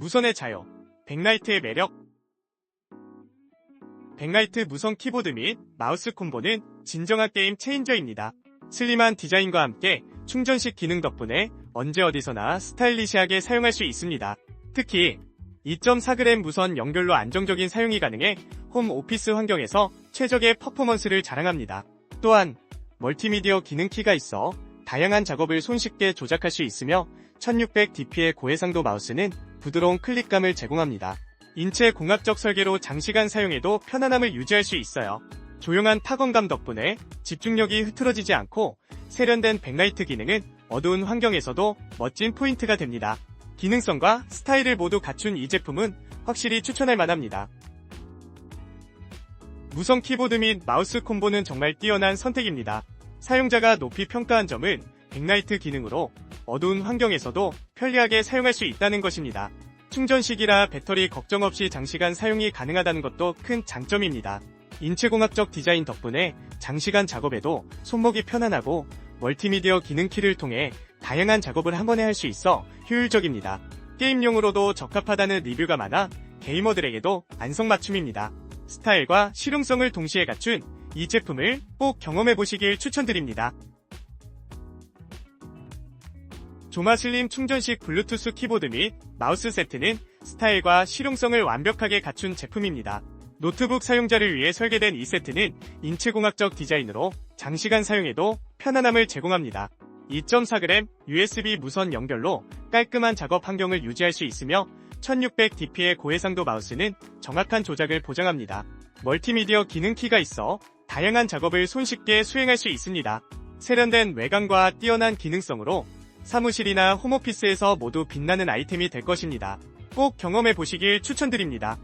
무선의 자유, 백라이트의 매력 백라이트 무선 키보드 및 마우스 콤보는 진정한 게임 체인저입니다. 슬림한 디자인과 함께 충전식 기능 덕분에 언제 어디서나 스타일리시하게 사용할 수 있습니다. 특히 2.4g 무선 연결로 안정적인 사용이 가능해 홈 오피스 환경에서 최적의 퍼포먼스를 자랑합니다. 또한 멀티미디어 기능 키가 있어 다양한 작업을 손쉽게 조작할 수 있으며 1600dp의 고해상도 마우스는 부드러운 클릭감을 제공합니다. 인체 공학적 설계로 장시간 사용해도 편안함을 유지할 수 있어요. 조용한 타건감 덕분에 집중력이 흐트러지지 않고 세련된 백라이트 기능은 어두운 환경에서도 멋진 포인트가 됩니다. 기능성과 스타일을 모두 갖춘 이 제품은 확실히 추천할 만합니다. 무선 키보드 및 마우스 콤보는 정말 뛰어난 선택입니다. 사용자가 높이 평가한 점은 백라이트 기능으로 어두운 환경에서도 편리하게 사용할 수 있다는 것입니다. 충전식이라 배터리 걱정 없이 장시간 사용이 가능하다는 것도 큰 장점입니다. 인체공학적 디자인 덕분에 장시간 작업에도 손목이 편안하고 멀티미디어 기능 키를 통해 다양한 작업을 한 번에 할 수 있어 효율적입니다. 게임용으로도 적합하다는 리뷰가 많아 게이머들에게도 안성맞춤입니다. 스타일과 실용성을 동시에 갖춘 이 제품을 꼭 경험해 보시길 추천드립니다. 조마슬림 충전식 블루투스 키보드 및 마우스 세트는 스타일과 실용성을 완벽하게 갖춘 제품입니다. 노트북 사용자를 위해 설계된 이 세트는 인체공학적 디자인으로 장시간 사용해도 편안함을 제공합니다. 2.4g USB 무선 연결로 깔끔한 작업 환경을 유지할 수 있으며 1600dp의 고해상도 마우스는 정확한 조작을 보장합니다. 멀티미디어 기능 키가 있어 다양한 작업을 손쉽게 수행할 수 있습니다. 세련된 외관과 뛰어난 기능성으로 사무실이나 홈오피스에서 모두 빛나는 아이템이 될 것입니다. 꼭 경험해 보시길 추천드립니다.